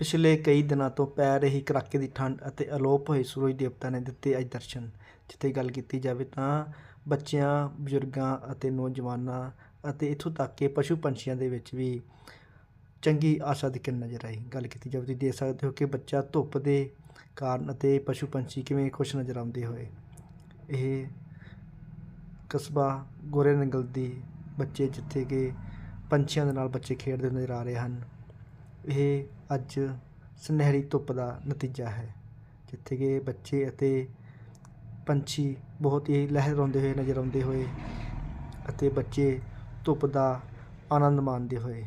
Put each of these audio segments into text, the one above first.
ਪਿਛਲੇ ਕਈ ਦਿਨਾਂ ਤੋਂ ਪੈ ਰਹੀ ਕੜਾਕੇ ਦੀ ਠੰਡ ਅਤੇ ਅਲੋਪ ਹੋਏ ਸੂਰਜ ਦੇਵਤਾ ਨੇ ਦਿੱਤੇ ਅੱਜ ਦਰਸ਼ਨ। ਜਿੱਥੇ ਗੱਲ ਕੀਤੀ ਜਾਵੇ ਤਾਂ ਬੱਚਿਆਂ, ਬਜ਼ੁਰਗਾਂ ਅਤੇ ਨੌਜਵਾਨਾਂ ਅਤੇ ਇੱਥੋਂ ਤੱਕ ਕਿ ਪਸ਼ੂ ਪੰਛੀਆਂ ਦੇ ਵਿੱਚ ਵੀ ਚੰਗੀ ਆਸ਼ਾ ਦੀ ਕਿਰਨ ਨਜ਼ਰ ਆਈ। ਗੱਲ ਕੀਤੀ ਜਾਵੇ ਤੁਸੀਂ ਦੇਖ ਸਕਦੇ ਹੋ ਕਿ ਬੱਚਾ ਧੁੱਪ ਦੇ ਕਾਰਨ ਅਤੇ ਪਸ਼ੂ ਪੰਛੀ ਕਿਵੇਂ ਖੁਸ਼ ਨਜ਼ਰ ਆਉਂਦੇ ਹੋਏ। ਇਹ ਕਸਬਾ ਗੋਰੇ ਨੰਗਲ ਦੀ ਬੱਚੇ ਜਿੱਥੇ ਕਿ ਪੰਛੀਆਂ ਦੇ ਨਾਲ ਬੱਚੇ ਖੇਡਦੇ ਨਜ਼ਰ ਆ ਰਹੇ ਹਨ। ਇਹ ਅੱਜ ਸੁਨਹਿਰੀ ਧੁੱਪ ਦਾ ਨਤੀਜਾ ਹੈ, ਜਿੱਥੇ ਕਿ ਬੱਚੇ ਅਤੇ ਪੰਛੀ ਬਹੁਤ ਹੀ ਲਹਿਰਾਉਂਦੇ ਹੋਏ ਨਜ਼ਰ ਆਉਂਦੇ ਹੋਏ ਅਤੇ ਬੱਚੇ ਧੁੱਪ ਦਾ ਆਨੰਦ ਮਾਣਦੇ ਹੋਏ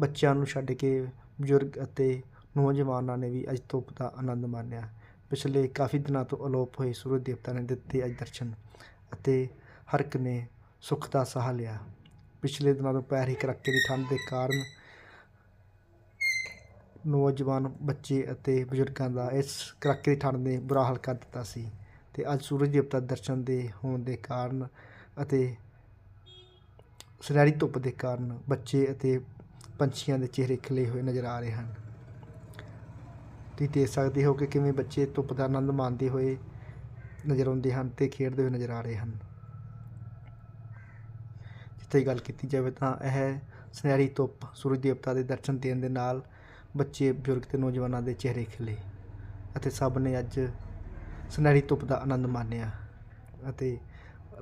ਬੱਚਿਆਂ ਨੂੰ ਛੱਡ ਕੇ ਬਜ਼ੁਰਗ ਅਤੇ ਨੌਜਵਾਨਾਂ ਨੇ ਵੀ ਅੱਜ ਧੁੱਪ ਦਾ ਆਨੰਦ ਮਾਣਿਆ। ਪਿਛਲੇ ਕਾਫੀ ਦਿਨਾਂ ਤੋਂ ਅਲੋਪ ਹੋਏ ਸੂਰਜ ਦੇਵਤਾ ਨੇ ਦਿੱਤੇ ਅੱਜ ਦਰਸ਼ਨ ਅਤੇ ਹਰ ਇੱਕ ਨੇ ਸੁੱਖ ਦਾ ਸਾਹ ਲਿਆ। ਪਿਛਲੇ ਦਿਨਾਂ ਤੋਂ ਪੈ ਰਹੀ ਕੜਾਕੇ ਦੀ ਠੰਡ ਦੇ ਕਾਰਨ ਨੌਜਵਾਨ ਬੱਚੇ ਅਤੇ ਬਜ਼ੁਰਗਾਂ ਦਾ ਇਸ ਕੜਾਕੇ ਦੀ ਠੰਡ ਨੇ ਬੁਰਾ ਹਾਲ ਕਰ ਦਿੱਤਾ ਸੀ ਅਤੇ ਅੱਜ ਸੂਰਜ ਦੇਵਤਾ ਦਰਸ਼ਨ ਦੇ ਹੋਣ ਦੇ ਕਾਰਨ ਅਤੇ ਸੁਨਹਿਰੀ ਧੁੱਪ ਦੇ ਕਾਰਨ ਬੱਚੇ ਅਤੇ ਪੰਛੀਆਂ ਦੇ ਚਿਹਰੇ ਖਿਲੇ ਹੋਏ ਨਜ਼ਰ ਆ ਰਹੇ ਹਨ। ਤੁਸੀਂ ਦੇਖ ਸਕਦੇ ਹੋ ਕਿ ਕਿਵੇਂ ਬੱਚੇ ਧੁੱਪ ਦਾ ਆਨੰਦ ਮਾਣਦੇ ਹੋਏ ਨਜ਼ਰ ਆਉਂਦੇ ਹਨ ਤੇ ਖੇਡਦੇ ਹੋਏ ਨਜ਼ਰ ਆ ਰਹੇ ਹਨ। ਜਿੱਥੇ ਗੱਲ ਕੀਤੀ ਜਾਵੇ ਤਾਂ ਇਹ ਸੁਨਹਿਰੀ ਧੁੱਪ ਸੂਰਜ ਦੇਵਤਾ ਦੇ ਦਰਸ਼ਨ ਦੇਣ ਦੇ ਨਾਲ ਬੱਚੇ, ਬਜ਼ੁਰਗ ਤੇ ਨੌਜਵਾਨਾਂ ਦੇ ਚਿਹਰੇ ਖਿਲੇ ਅਤੇ ਸਭ ਨੇ ਅੱਜ ਸੁਨਹਿਰੀ ਧੁੱਪ ਦਾ ਆਨੰਦ ਮਾਣਿਆ ਅਤੇ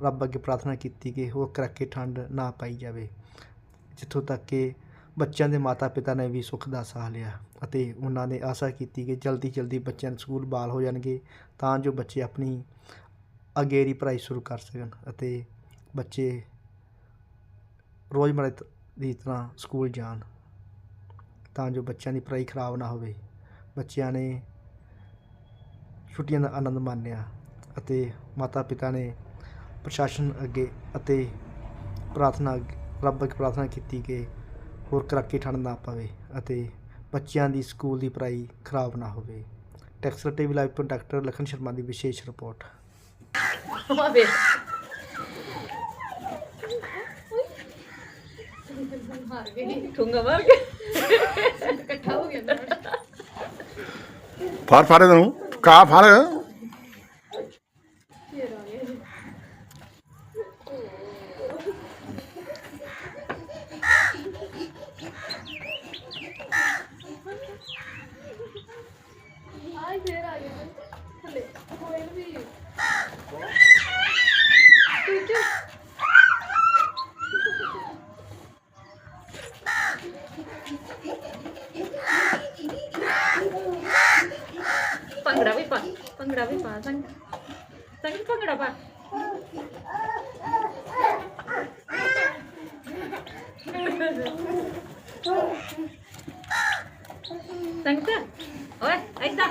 ਰੱਬ ਅੱਗੇ ਪ੍ਰਾਰਥਨਾ ਕੀਤੀ ਕਿ ਉਹ ਕੜਾਕੇ ਠੰਡ ਨਾ ਪਾਈ ਜਾਵੇ, ਜਿੱਥੋਂ ਤੱਕ ਕਿ ਬੱਚਿਆਂ ਦੇ ਮਾਤਾ-ਪਿਤਾ ਨੇ ਵੀ ਸੁੱਖ ਦਾ ਸਾਹ ਲਿਆ ਅਤੇ ਉਹਨਾਂ ਨੇ ਆਸ਼ਾ ਕੀਤੀ ਕਿ ਜਲਦੀ ਜਲਦੀ ਬੱਚਿਆਂ ਨੂੰ ਸਕੂਲ ਬਾਲ ਹੋ ਜਾਣਗੇ ਤਾਂ ਜੋ ਬੱਚੇ ਆਪਣੀ ਅਗੇਰੀ ਪੜ੍ਹਾਈ ਸ਼ੁਰੂ ਕਰ ਸਕਣ ਅਤੇ ਬੱਚੇ ਰੋਜ਼ਮਰ੍ਹਾ ਦੀ ਤਰ੍ਹਾਂ ਸਕੂਲ ਜਾਣ। ਤਾਂ ਜੋ ਬੱਚਿਆਂ ਦੀ ਪੜ੍ਹਾਈ ਖਰਾਬ ਨਾ ਹੋਵੇ। ਬੱਚਿਆਂ ਨੇ ਛੁੱਟੀਆਂ ਦਾ ਆਨੰਦ ਮਾਣਿਆ ਅਤੇ ਮਾਤਾ-ਪਿਤਾ ਨੇ ਪ੍ਰਸ਼ਾਸਨ ਅੱਗੇ ਅਤੇ ਪ੍ਰਾਰਥਨਾ, ਰੱਬ ਅੱਗੇ ਪ੍ਰਾਰਥਨਾ ਕੀਤੀ ਕਿ ਹੋਰ ਕਰਾਕੀ ਠੰਡ ਨਾ ਪਵੇ ਅਤੇ ਬੱਚਿਆਂ ਦੀ ਸਕੂਲ ਦੀ ਪੜ੍ਹਾਈ ਖਰਾਬ ਨਾ ਹੋਵੇ। ਟੈਕਸਲ ਟੀਵੀ ਲਾਈਵ ਤੋਂ ਡਾਕਟਰ ਲਖਨ ਸ਼ਰਮਾ ਦੀ ਵਿਸ਼ੇਸ਼ ਰਿਪੋਰਟ। ਠੁੰਗਾ ਮਾਰ ਕੇ। Para, para não. Cá, para. Ai, que eu vou com ele? Bhangra ਵੀ ਪਾ ਸੰਗ ਸੰਗ ਭੰਗੜਾ ਪਾ। ਸੰਗਤ ਓਏ ਐਸਾ